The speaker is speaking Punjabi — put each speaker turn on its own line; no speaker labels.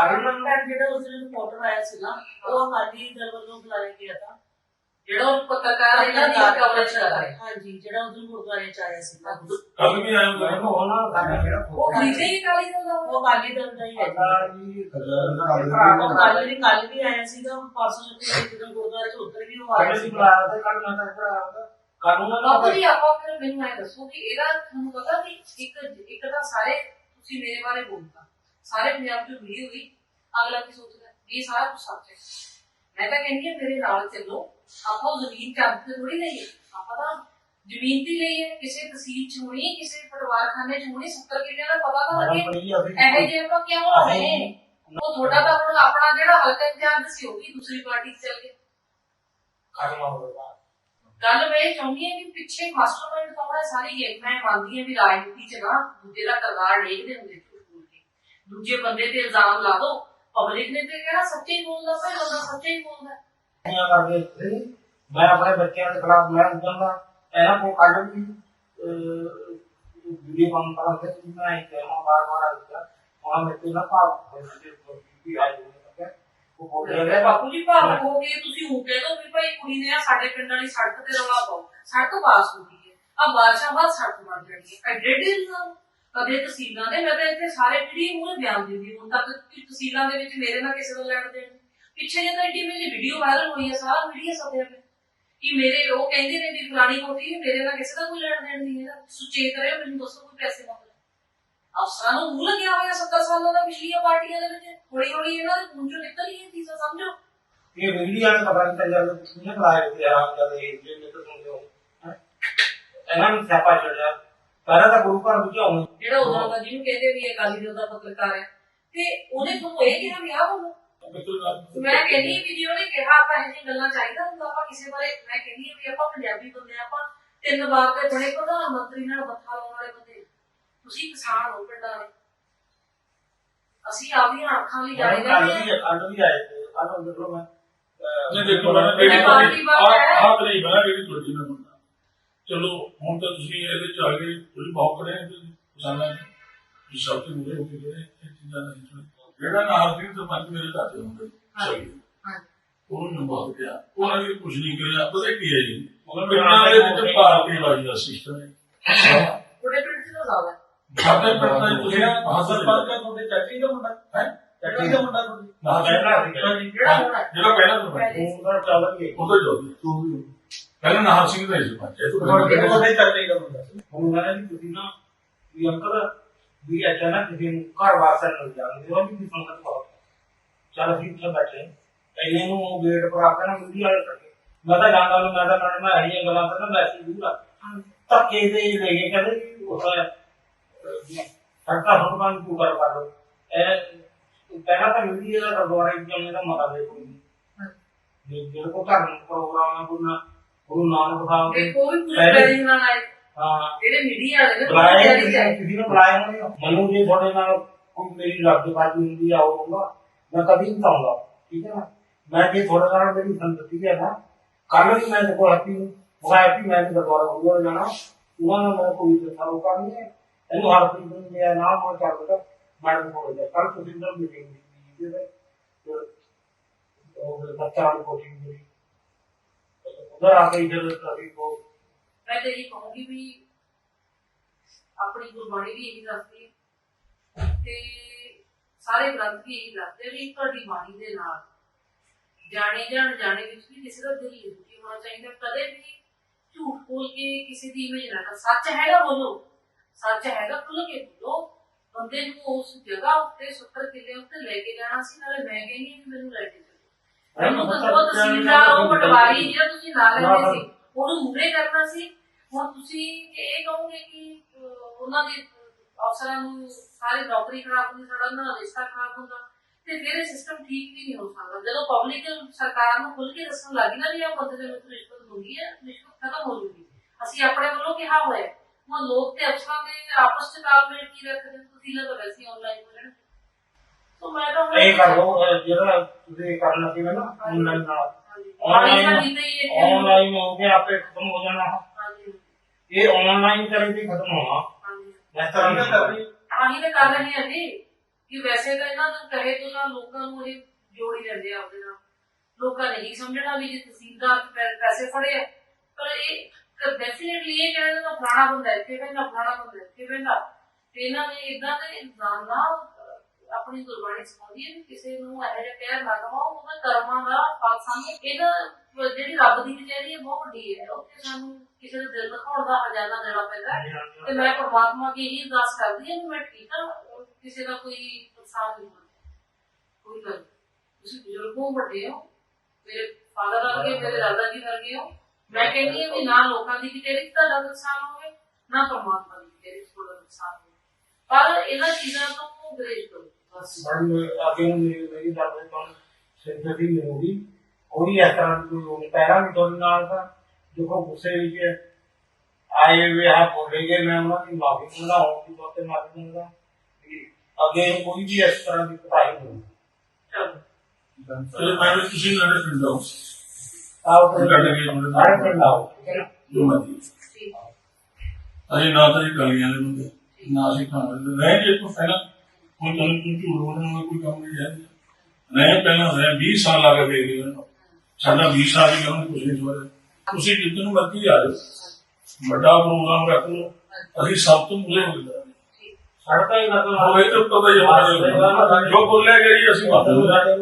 ਮੈਂ ਜਿਹੜਾ ਉਸ ਦਿਨ ਰਿਪੋਰਟਰ ਆਇਆ ਸੀ ਨਾ ਉਹ ਅਕਾਲੀ ਦਲ ਵੱਲੋਂ ਬੁਲਾਇਆ ਗਿਆ ਤਾਂ।
ਜਿਹੜਾ ਉਹ ਪੱਤਰਕਾਰ ਇਹਨਾਂ ਦੀ ਕਵਰੇਜ ਕਰ ਰਿਹਾ
ਹਾਂਜੀ ਜਿਹੜਾ ਉਸ ਦਿਨ ਗੁਰਦੁਆਰੇ ਚ ਆਇਆ ਸੀ
ਕੱਲ ਵੀ ਆਇਆ ਹੁੰਦਾ
ਮੈਨੂੰ ਉਹਨਾਂ ਸਾਡਾ ਜਿਹੜਾ
ਉਹ ਖਰੀਦੇ ਹੀ ਕਾਲੀ ਦਾ ਉਹ
ਉਹ ਅਕਾਲੀ ਦਲ ਦਾ ਹੀ ਹੈ। ਉਹ ਕੱਲ ਵੀ ਕੱਲ ਵੀ ਆਇਆ ਸੀਗਾ ਪਰਸੋਂ ਜਦੋਂ ਗੁਰਦੁਆਰੇ ਚ ਉੱਧਰ ਵੀ ਉਹ ਆਇਆ
ਕੱਲ
ਸੀ
ਸੀ ਬੁਲਾਇਆ ਤੇ ਕੱਲ ਮੈਂ ਤਾਂ ਭਰਾ ਕਾਨੂੰਨ ਦਾ
ਬਾਪੂ ਜੀ ਆਪਾਂ ਫਿਰ ਮੈਨੂੰ ਇਹ ਦੱਸੋ ਕਿ ਇਹਦਾ ਤੁਹਾਨੂੰ ਪਤਾ ਵੀ ਇੱਕ ਇੱਕ ਤਾਂ ਸਾਰੇ ਤੁਸੀਂ ਮੇਰੇ ਬਾਰੇ ਬੋਲਤਾ। ਸਾਰੇ ਪੰਜਾਬ ਚ ਵੀਡੀਓ ਹੋਈ ਅਗਲਾ ਕੀ ਸੋਚਦਾ ਇਹ ਸਾਰਾ ਕੁਝ ਸੱਚ ਹੈ। ਮੈਂ ਤਾਂ ਕਹਿੰਦੀ ਹਾਂ ਮੇਰੇ ਨਾਲ ਚੱਲੋ। ਆਪਾਂ ਉਹ ਜ਼ਮੀਨ ਚੱਬ ਕੇ ਥੋੜੀ ਲਈਏ। ਆਪਾਂ ਤਾਂ ਜ਼ਮੀਨ ਤੇ ਲਈ ਹੈ ਕਿਸੇ ਤਹਿਸੀਲ ਚ ਹੋਣੀ ਕਿਸੇ ਪਰਿਵਾਰਖਾਨੇ ਚ ਹੋਣੀ 70 ਕਿੱਲੇ ਦਾ ਪਤਾ ਤਾਂ ਲੱਗੇ ਇਹੋ ਜਿਹੇ ਆਪਾਂ ਕਿਉਂ ਹੋਣੇ ਉਹ ਤੁਹਾਡਾ ਤਾਂ ਹੁਣ ਆਪਣਾ ਜਿਹੜਾ ਹਲਕਾ ਇੰਚਾਰਜ ਸੀ ਉਹ ਵੀ ਦੂਸਰੀ ਪਾਰਟੀ ਚ ਚੱਲ ਗਿਆ। ਗੱਲ ਮੈਂ ਚਾਹੁੰਦੀ ਹਾਂ ਕਿ ਪਿੱਛੇ ਮਾਸਟਰਮਾਈਂਡ ਕੌਣ ਹੈ ਸਾਰੀ ਗੇਮ ਮੈਂ ਮੰਨਦੀ ਹਾਂ ਵੀ ਰਾਜਨੀਤੀ ਚ ਨਾ ਦੂਜੇ ਦਾ ਕਰਦਾਰ ਦੇਖਦੇ ਹੁੰਦੇ ਦੂਜੇ ਬੰਦੇ ਤੇ ਇਲਜ਼ਾਮ ਲਾ ਦੋ ਪਬਲਿਕ ਨੇ ਤੇ ਕਿਹੜਾ ਸੱਚੇ ਹੀ ਬੋਲਦਾ ਭਾਈ ਬੰਦਾ ਸੱਚੇ ਹੀ ਬੋਲਦਾ।
ਕਰਦੇ ਸੀ ਮੈਂ ਆਪਣੇ ਬੱਚਿਆਂ ਦੇ ਖਿਲਾਫ ਮੈਂ ਉਦੋਂ ਦਾ ਇਹਨਾਂ ਕੋ ਕੱਢ ਵੀ ਵੀਡੀਓ ਕਾਨਫਰੰਸ ਤੇ ਮੈਂ ਇੱਕ ਬਾਰ ਬਾਰ ਆ ਗਿਆ ਉਹਨਾਂ ਮੇਰੇ ਤੇ ਨਾ ਭਾਵ ਵੀ ਆਈ ਹੋਈ ਹੈ। ਉਹ ਬੋਲ ਰਿਹਾ
ਬਾਪੂ ਜੀ ਭਾਵ ਹੋ ਗਏ ਤੁਸੀਂ ਉਹ ਕਹਿ ਦੋ ਵੀ ਭਾਈ ਕੁੜੀ ਨੇ ਆ ਸਾਡੇ ਪਿੰਡ ਵਾਲੀ ਸੜਕ ਤੇ ਰੌਲਾ ਪਾਓ ਸੜਕ ਪਾਸ ਹੋ ਗਈ ਹੈ। ਆ ਬਾਰਿਸ਼ਾਂ ਬਾਅਦ ਸੜਕ ਬਣ ਜਾਣੀ ਹੈ। ਐਡੇ ਡੇ ਕਦੇ ਤਹਿਸੀਲਾਂ ਦੇ ਮੈਂ ਤਾਂ ਇੱਥੇ ਸਾਰੇ ਪੀੜੀ ਮੂਹਰੇ ਬਿਆਨ ਦਿੰਦੀ ਹੁਣ ਤੱਕ ਕਿ ਤਹਿਸੀਲਾਂ ਦੇ ਵਿੱਚ ਮੇਰੇ ਨਾਲ ਕਿਸੇ ਦਾ ਲੈਣ ਦੇਣ। ਨਹੀਂ। ਪਿੱਛੇ ਜੇ ਤਾਂ ਐਡੀ ਮੇਰੀ ਵੀਡੀਓ ਵਾਇਰਲ ਹੋਈ ਹੈ ਸਾਰਾ ਮੀਡੀਆ ਸਭਿਆ ਤੇ ਕਿ ਮੇਰੇ, ਉਹ ਕਹਿੰਦੇ ਨੇ ਵੀ ਫਲਾਣੀ ਕੋਠੀ ਵੀ ਮੇਰੇ ਨਾਲ ਕਿਸੇ ਦਾ ਕੋਈ ਲੈਣ ਦੇਣ ਨਹੀਂ ਹੈ ਸੁਚੇਤ ਕਰਿਓ, ਮੈਨੂੰ ਦੱਸੋ ਕੋਈ ਪੈਸੇ ਮੰਗ ਅਫਸਰਾਂ ਨੂੰ ਮੂੰਹ ਲੱਗਿਆ ਹੋਇਆ 70 ਸਾਲਾਂ ਦਾ ਪਿਛਲੀਆਂ ਪਾਰਟੀਆਂ ਦੇ ਵਿੱਚ। ਹੌਲੀ ਹੌਲੀ ਇਹਨਾਂ ਦੇ ਮੂੰਹ ਚੋਂ ਨਿਕਲ ਹੀ ਇਹ ਚੀਜ਼ਾਂ, ਸਮਝੋ?
ਇਹ ਵੀਡੀਓ ਵਾਲੇ ਪਤਾ ਨਹੀਂ ਚੱਲਿਆ ਕਿਹਨੇ ਬੁਲਾਇਆ ਤੇ ਆਰਾਮ ਜਦ ਇਹ ਜੇ ਨਿਕਲ ਸੁਣਦੇ ਹੋ ਹੈਂ। ਇਹਨਾਂ ਨੂੰ ਸਿਆਪਾ ਚੜਿਆ ਪਹਿਲਾਂ ਤਾਂ ਗੁਰੂ ਘਰ ਵਿੱਚ ਆਉਂ
ਜਿਹੜਾ ਉਦੋਂ ਦਾ ਜਿਹਨੂੰ ਕਹਿੰਦੇ ਵੀ ਇਹ ਅਕਾਲੀ ਦਲ ਦਾ ਪੱਤਰਕਾਰ ਹੈ। ਤੇ ਉਹਨੇ ਤੁਹਾਨੂੰ ਇਹ ਕਿਹਾ ਵੀ ਆਹ ਬੋਲੋ ਮੈਂ ਕਹਿੰਦੀ ਵੀ ਜੇ ਉਹਨੇ ਕਿਹਾ ਆਪਾਂ ਇਹ ਗੱਲਾਂ ਚਾਹੀਦਾ ਹੁੰਦਾ ਆਪਾਂ ਕਿਸੇ ਬਾਰੇ ਮੈਂ ਕਹਿੰਦੀ ਵੀ ਆਪਾਂ ਪੰਜਾਬੀ ਬੰਦੇ ਆਪਾਂ ਤਿੰਨ ਵਾਰ ਤੇ ਬਣੇ ਪ੍ਰਧਾਨ ਮੰਤਰੀ ਨਾਲ ਮੱਥਾ ਲਾਉਣ ਵਾਲੇ ਬੰਦੇ ਤੁਸੀਂ ਕਿਸਾਨ ਹੋ ਪਿੰਡਾਂ ਦੇ। ਅਸੀਂ ਆਪਦੀਆਂ ਅੱਖਾਂ ਲਈ ਜਾਣੇ
ਕੱਲ ਵੀ ਕੱਲ ਵੀ ਆਏ ਤੇ ਕੱਲ ਦੇਖੋ ਮੈਂ
ਨਹੀਂ ਦੇਖੋ ਮੈਂ ਪਾਰਟੀ ਆਹ ਨਹੀਂ ਬਣਾ ਕਿਹੜੀ ਤੁਹਾਡੀ ਮੈਂ ਚਲੋ ਹੁਣ ਤਾਂ ਤੁਸੀਂ ਇਹਦੇ ਚ ਆ ਗਏ ਤੁਸੀਂ ਬਹੁਤ ਕਰੇ ਕਿਸਾਨਾਂ ਨੇ ਤੁਸੀਂ ਸਭ ਤੋਂ ਮੁਰੇ ਹੋ ਕੇ ਜਿਹੜੇ ਇਹ ਚੀਜ਼ਾਂ ਨਹੀਂ ਸੁਣੀ ਜਿਹੜਾ ਨਾਲ ਸਿੰਘ ਸਰਪੰਚ ਮੇਰੇ ਚਾਚੇ ਹੁੰਦੇ ਸਹੀ।
ਹਾਂਜੀ।
ਉਹਨੂੰ ਨੰਬਰ ਗਿਆ ਉਹਨਾਂ ਨੇ ਕੁਝ ਨਹੀਂ ਕਰਿਆ ਪਤਾ ਕੀ ਹੈ ਜੀ? ਪਿੰਡਾਂ ਦੇ ਵਿੱਚ ਪਾਰਟੀ ਵਾਲੀ ਦਾ ਸਿਸਟਮ ਹੈ।
ਤੁਹਾਡੇ ਚ ਤਾਂ ਜ਼ਿਆਦਾ ਹੈ।
ਸਾਡੇ ਦਾ ਤੁਸੀਂ
ਜਿਹੜਾ
ਹਾਸਲ
ਸਰਪੰਚ ਹੈ ਤੁਹਾਡੇ ਚਾਚੀ ਦਾ ਮੁੰਡਾ
ਹੈ?
ਚਾਚੀ ਦਾ ਮੁੰਡਾ ਤੁਹਾਡੀ?
ਨਾ
ਜਿਹੜਾ ਹੈ।
ਪਹਿਲਾਂ ਸਰਪੰਚ
ਪਹਿਲੇ
ਉਹ ਤਾਂ ਚੱਲ ਗਏ
ਉਹ ਤਾਂ ਪਹਿਲਾਂ ਨਾਹਰ ਸਿੰਘ ਦਾ ਹੀ ਸਰਪੰਚ ਇਹ ਤੋਂ ਬਾਅਦ
ਤੁਹਾਡੇ ਚਾਚੀ ਦਾ ਮੁੰਡਾ
ਹੁਣ ਮੈਂ ਵੀ ਤੁਸੀਂ ਨਾ ਵੀ ਅੰਕਲ ਵੀ ਅਚਾਨਕ ਕਿਸੇ ਨੂੰ ਘਰ ਵਾਸਤੇ ਨਹੀਂ ਜਾਂਦੇ ਉਹ ਵੀ ਨਹੀਂ ਸੰਗਤ ਪਾਓ ਚੱਲ ਅਸੀਂ ਉੱਥੇ ਬੈਠੇ ਐਨੇ ਨੂੰ ਉਹ ਗੇਟ ਪਰ ਆ ਕੇ ਨਾ ਮਿੱਟੀ ਵਾਲੇ ਕੱਢੇ ਮੈਂ ਤਾਂ ਜਾਂਦਾ ਨੂੰ ਮੈਂ ਤਾਂ ਨਾਲ ਮੈਂ ਹਰੀਆਂ ਗੱਲਾਂ ਕਰਦਾ ਮੈਂ ਐਸੀ ਦੂਰ ਆ। ਧੱਕੇ ਦੇ ਹੀ ਲੈ ਗਏ ਕਹਿੰਦੇ ਵੀ ਉਹ ਸਰਕਾਰ ਹੁਣ ਬੰਦ ਕਿਉਂ ਕਰ ਪਾ ਲੋ ਇਹ ਪਹਿਲਾਂ ਤਾਂ ਮਿੱਟੀ ਦਾ ਗੁਰਦੁਆਰੇ ਵਿੱਚ ਉਹਨੇ ਦਾ ਮਤਾ ਦੇ ਕੋਈ ਜੇ ਜਿਹੜੇ ਕੋ ਧਰਮ ਪ੍ਰੋਗਰਾਮ ਹੈ ਕੋਈ ਨਾ ਗੁਰੂ ਨਾਨਕ ਸਾਹਿਬ ਦੇ
ਦੇਖੋ ਵੀ ਪੂਰੇ
ਪਹਿਲੇ-
ਪੈਰਿੰਗ ਨਾਲ ਆਏ।
ਹਾਂ।
ਜਿਹੜੇ ਮੀਡੀਆ ਵਾਲੇ ਨੇ
ਬੁਲਾਇਆ
ਪੂਰੀ
ਕਿਸੇ
ਤਿਆਰੀ
ਕਿਸੇ ਨੂੰ ਬੁਲਾਇਆ ਨਹੀਂ। ਮੈਨੂੰ ਜੇ ਤੁਹਾਡੇ ਨਾਲ ਕੋਈ ਮੇਰੀ ਰੱਬਦਾਰੀ ਹੁੰਦੀ ਆ ਹੋਊਗਾ ਮੈਂ ਕਦੀ ਨਹੀਂ ਆਉਂਗਾ ਠੀਕ ਹੈ ਨਾ? ਮੈਂ ਜੇ ਤੁਹਾਡੇ ਨਾਲ ਮੇਰੀ ਸੰਗਤੀ ਹੈ ਨਾ ਕੱਲ ਵੀ ਮੈਂ ਦੇਖੋ ਹੈਪੀ ਨੂੰ ਉਹ ਹੈਪੀ ਮੈਂ ਤੇ ਦੁਬਾਰਾ ਹੋ ਜਾਣਾ। ਉਹਨਾਂ ਨਾਲ ਮੈਂ ਕੋਈ ਦੱਸਾ ਰੋਕਾ ਨਹੀਂ ਹੈ। ਇਹਨੂੰ ਹਰ ਕੋਈ ਨੂੰ ਮੇਰਾ ਨਾਮ ਹੋ ਚੱਲ ਬਤਾ ਮੈਡਮ ਹੋ ਜਾ ਕੱਲ ਤੁਸੀਂ ਨਾਲ ਮੀਟਿੰਗ ਦੀ ਜਿਹਦੇ ਉਹ ਬੱਚਾ ਨੂੰ ਕੋਚਿੰਗ ਦੀ ਉਧਰ ਆ ਕੇ ਇਧਰ ਕਰੀ ਕੋ
ਮੈਂ ਤੇ ਇਹ ਕਹੂੰਗੀ ਵੀ ਆਪਣੀ ਗੁਰਬਾਣੀ ਵੀ ਇਹੀ ਦੱਸਦੀ ਹੈ। ਤੇ ਸਾਰੇ ਗ੍ਰੰਥ ਵੀ ਇਹੀ ਦੱਸਦੇ ਵੀ ਤੁਹਾਡੀ ਬਾਣੀ ਦੇ ਨਾਲ ਜਾਣੇ ਜਾਣ ਜਾਣੇ ਵਿੱਚ ਵੀ ਕਿਸੇ ਦਾ ਦਿਲ ਨਹੀਂ ਹੋਣਾ ਚਾਹੀਦਾ। ਕਦੇ ਵੀ ਝੂਠ ਬੋਲ ਕੇ ਕਿਸੇ ਦੀ ਇਮੇਜ ਨਾ ਕਰੋ। ਸੱਚ ਹੈਗਾ ਬੋਲੋ। ਸੱਚ ਹੈਗਾ ਖੁੱਲ ਕੇ ਬੋਲੋ। ਬੰਦੇ ਨੂੰ ਉਸ ਜਗ੍ਹਾ ਉੱਤੇ 70 ਕਿੱਲੇ ਉੱਤੇ ਲੈ ਕੇ ਜਾਣਾ ਸੀ, ਨਾਲੇ ਮੈਂ ਕਹਿੰਦੀ ਹਾਂ ਮੈਨੂੰ ਲੈ ਕੇ ਚੱਲੋ ਮੈਨੂੰ ਤਾਂ ਬਹੁਤ ਤਹਿਸੀਲਦਾਰ ਉਹ ਪਟਵਾਰੀ ਜਿਹੜਾ ਤੁਸੀਂ ਨਾਲ ਲੈਂਦੇ ਸੀ ਉਹਨੂੰ ਮੂਰੇ ਕਰਨਾ ਸੀ। ਹੁਣ ਤੁਸੀਂ ਇਹ ਕਹੋਗੇ ਕਿ ਉਹਨਾਂ ਦੇ ਅਫਸਰਾਂ ਨੂੰ ਸਾਰੇ ਨੌਕਰੀ ਖਰਾਬ ਹੁੰਦੀ ਸਾਡਾ ਉਹਨਾਂ ਦਾ ਰਿਸ਼ਤਾ ਖਰਾਬ ਹੁੰਦਾ ਤੇ ਫਿਰ ਇਹ ਸਿਸਟਮ ਠੀਕ ਵੀ ਨਹੀਂ ਹੋ ਸਕਦਾ। ਜਦੋਂ ਪਬਲਿਕ ਸਰਕਾਰ ਨੂੰ ਖੁੱਲ ਕੇ ਦੱਸਣ ਲੱਗੀ ਨਾ ਵੀ ਇਹ ਬੰਦੇ ਦੇ ਵਿੱਚ ਰਿਸ਼ਵਤ ਹੁੰਦੀ ਹੈ ਰਿਸ਼ਵਤ ਖਤਮ ਹੋ ਜੂਗੀ। ਅਸੀਂ ਆਪਣੇ ਵੱਲੋਂ ਕਿਹਾ ਹੋਇਆ। ਹੁਣ ਲੋਕ ਤੇ ਅਫਸਰਾਂ ਦੇ ਆਪਸ ਚ ਤਾਲਮੇਲ ਕੀ ਰੱਖਦੇ? ਤੁਸੀਂ ਲੱਗ ਵੈਸੇ ਆਨਲਾਈਨ ਹੋ ਜਾਣ। ਸੋ ਮੈਂ ਤਾਂ ਹੁਣ-
ਇਹ ਕਰ ਲਓ ਅਹ ਜਿਹੜਾ ਤੁਸੀਂ ਕਰਨਾ ਸੀ ਨਾ ਆਨਲਾਈਨ ਨਾਲ।
ਇਹ ਹੈ ਕਿ-
ਆਨਲਾਈਨ ਹੋ ਗਿਆ ਆਪੇ ਖਤਮ ਹੋ ਜਾਣਾ।
ਹਾਂਜੀ।
ਇਹ ਆਨਲਾਈਨ ਕਰੇ ਵੀ ਖਤਮ ਹੋਣਾ।
ਹਾਂਜੀ।
ਇਸ ਤਰ੍ਹਾਂ
ਤਾਂ
ਨਹੀਂ
ਕਰਨੀ।
ਆਹੀ ਤਾਂ ਕਰ ਰਹੇ ਜੀ ਕਿ ਵੈਸੇ ਤਾਂ ਇਹਨਾਂ ਨੂੰ ਕਹੇ ਤੋਂ ਤਾਂ ਲੋਕਾਂ ਨੂੰ ਇਹ ਜੋੜੀ ਲੈਂਦੇ ਆ ਆਪਦੇ ਨਾਲ। ਲੋਕਾਂ ਨੇ ਨਹੀਂ ਸਮਝਣਾ ਵੀ ਜੇ ਤਹਿਸੀਲਦਾਰ ਪੈ- ਪੈਸੇ ਫੜੇ ਆ, ਪਰ ਇਹ ਡੈਫੀਨਿਟਲੀ ਇਹ ਕਹਿੰਦੇ ਤਾਂ ਫਲਾਣਾ ਬੰਦਾ ਇੱਥੇ ਬੈਠਾ ਫਲਾਣਾ ਬੰਦਾ ਇੱਥੇ ਬੈਠਾ ਤੇ ਇਹਨਾਂ ਨੇ ਇਦਾਂ ਦੇ ਇਲਜ਼ਾਮ ਅਹ, ਆਪਣੀ ਗੁਰਬਾਣੀ ਸਿਖਾਉਂਦੀ ਹੈ ਕਿਸੇ ਨੂੰ ਇਹੋ ਜਿਹਾ ਕਹਿ ਨਾ ਕਮਾਓ ਉਹਦਾ ਕਰਮਾਂ ਦਾ ਫਲ ਸਾਹਮਣੇ ਇਹਦਾ ਜਿਹੜੀ ਰੱਬ ਦੀ ਕਚਹਿਰੀ ਹੈ, ਬਹੁਤ ਵੱਡੀ ਹੈ। ਉੱਥੇ ਸਾਨੂੰ ਕਿਸੇ ਦੇ ਦਿਲ ਦਿਖਾਉਣ ਦਾ ਹਜ਼ਾਨਾ ਦੇਣਾ ਪੈਂਦਾ ਤੇ ਮੈਂ ਪਰਮਾਤਮਾ ਅੱਗੇ ਇਹੀ ਅਰਦਾਸ ਕਰਦੀ ਹਾਂ ਕਿ ਮੈਂ ਠੀਕ ਹਾਂ ਕਿਸੇ ਦਾ ਕੋਈ ਨੁਕਸਾਨ ਨਹੀਂ ਹੋਣਾ ਕੋਈ ਗੱਲ ਤੁਸੀਂ ਬਜ਼ੁਰਗੋਂ ਵੱਡੇ ਹੋ, ਮੇਰੇ ਫਾਦਰ ਵਰਗੇ ਮੇਰੇ ਦਾਦਾ ਜੀ ਵਰਗੇ ਹੋ, ਮੈਂ ਕਹਿੰਦੀ ਹਾਂ ਵੀ ਨਾ ਲੋਕਾਂ ਦੀ ਕਿਤੇ ਵਿੱਚ ਤੁਹਾਡਾ ਨੁਕਸਾਨ ਹੋਵੇ, ਨਾ ਪਰਮਾਤਮਾ ਦੀ ਕਿਤੇ ਵਿੱਚ ਤੁਹਾਡਾ ਨੁਕਸਾਨ ਹੋਵੇ। ਪਰ ਇਹਨਾਂ ਚੀਜ਼ਾਂ ਤੋਂ ਗਰੇਜ ਕਰੋ
ਮੈਡਮ ਅੱਗੇ ਨੂੰ ਮੇਰੀ ਮੇਰੀ ਦੇ ਤੋਂ ਸਿੰਪਥੀ ਨਹੀਂ ਹੋਗੀ ਕੋਈ ਇਸ ਤਰ੍ਹਾਂ ਦੀ ਹੋਣੀ ਪਹਿਲਾਂ ਵੀ ਤੁਹਾਡੇ ਨਾਲ ਤਾਂ ਦੇਖੋ ਗੁੱਸੇ ਵਿੱਚ ਆਏ ਵੇ ਆ ਬੋਲੇਗੇ ਮੈਂ ਉਹਨਾਂ ਦੀ ਮਾਫੀ ਮੰਗਾਉਂ ਕਿ ਤੁਹਾਡੇ ਮਾਫੀ ਮੰਗਦਾ। ਕਿ ਅੱਗੇ ਕੋਈ ਵੀ ਇਸ ਤਰ੍ਹਾਂ ਦੀ ਕਟਾਈ ਨਹੀਂ
ਚਲੋ।
ਚਲੋ ਮੈਂ ਵੀ ਤੁਸੀਂ ਨਾਲੇ ਪਿੰਡ ਆਓ
ਆਓ।
ਕੇ ਮੁੰਡੇ ਨੂੰ।
ਹੈ?
ਜੋ ਤਾਂ ਇਹ ਗਲੀਆਂ ਦੇ ਬੰਦੇ ਨਾ ਅਸੀਂ ਖਾਣੇ ਰਹਿ ਜੇ ਤੋਂ ਪਹਿਲਾਂ। ਕੋਈ ਤੁਹਾਨੂੰ ਕੋਈ ਝੂਠ ਬੋਲਣ ਦਾ ਕੋਈ ਕੰਮ ਨਹੀਂ ਹੈ। ਰਹਿ ਪਹਿਲਾਂ ਰਹਿ 20 ਸਾਲ ਲੱਗ ਗਏ ਜੀ ਉਹਨੂੰ। ਸਾਡਾ 20 ਸਾਲ ਹੀ ਕੰਮ ਕੁਝ ਨਹੀਂ ਹੋਇਆ ਤੁਸੀਂ ਜਿੱਦਨ ਨੂੰ ਮਰਜ਼ੀ ਆ ਜਾਓ। ਵੱਡਾ ਪ੍ਰੋਗਰਾਮ ਰੱਖ ਲਓ। ਅਸੀਂ ਸਭ ਤੋਂ ਮੁਲੇ ਹੋ ਗਏ।
ਸੜਕਾਂ ਹੀ ਮਤਲਬ
ਹੋਏ ਤਾਂ ਪਤਾ ਹੀ ਹੋਣਾ ਜੋ ਬੋਲਿਆ ਜੀ ਅਸੀਂ ਲਓ